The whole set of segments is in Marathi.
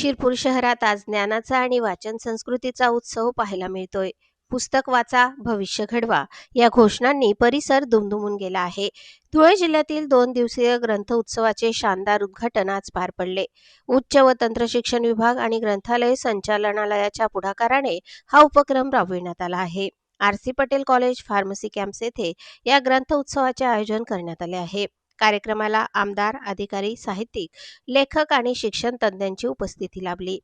शिरपूर शहरात आज ज्ञानाचा आणि वाचन संस्कृतीचा उत्सव पाहायला मिळतोय. पुस्तक वाचा भविष्य घडवा या घोषणांनी परिसर दुमदुमून गेला आहे. धुळे जिल्ह्यातील दोन दिवसीय ग्रंथ उत्सवाचे शानदार उद्घाटन आज पार पडले. उच्च व तंत्र शिक्षण विभाग आणि ग्रंथालय संचालनालयाच्या पुढाकाराने हा उपक्रम राबविण्यात आला आहे. R C Patel college pharmacy campus येथे या ग्रंथ उत्सवाचे आयोजन करण्यात आले आहे. कार्यक्रमाला आमदार अधिकारी साहित्यिक लेखक आणि शिक्षण तज्ज्ञांची उपस्थिती लाभली.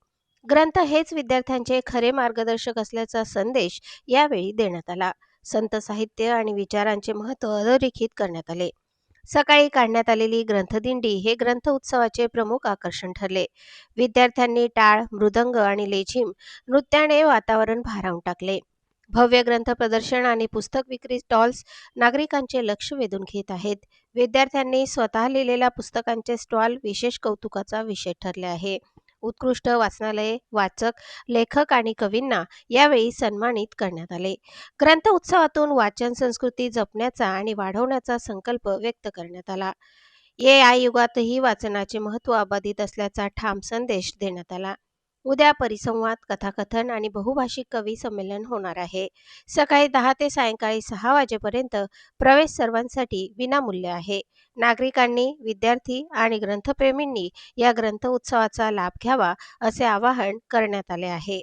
ग्रंथ हेच विद्यार्थ्यांचे खरे मार्गदर्शक असल्याचा संदेश यावेळी देण्यात आला. संत साहित्य आणि विचारांचे महत्त्व अधोरेखित करण्यात आले. सकाळी काढण्यात आलेली ग्रंथदिंडी हे ग्रंथ उत्सवाचे प्रमुख आकर्षण ठरले. विद्यार्थ्यांनी टाळ मृदंग आणि लेझिम नृत्याने वातावरण भारावून टाकले. भव्य ग्रंथ प्रदर्शन आणि पुस्तक विक्री स्टॉल्स नागरिकांचे लक्ष वेधून घेत आहेत. विद्यार्थ्यांनी स्वतः लिहिलेल्या पुस्तकांचे स्टॉल विशेष कौतुकाचा विषय ठरले आहे. उत्कृष्ट वाचनालये वाचक लेखक आणि कवींना यावेळी सन्मानित करण्यात आले. ग्रंथ उत्सवातून वाचन संस्कृती जपण्याचा आणि वाढवण्याचा संकल्प व्यक्त करण्यात आला. ए आय युगातही वाचनाचे महत्त्व अबाधित असल्याचा ठाम संदेश देण्यात आला. उद्या परिसंवाद कथाकथन आणि बहुभाषिक कवी संमेलन होणार आहे. सकाळी दहा ते सायंकाळी सहा वाजेपर्यंत प्रवेश सर्वांसाठी विनामूल्य आहे. नागरिकांनी विद्यार्थी आणि ग्रंथप्रेमींनी या ग्रंथ उत्सवाचा लाभ घ्यावा असे आवाहन करण्यात आले आहे.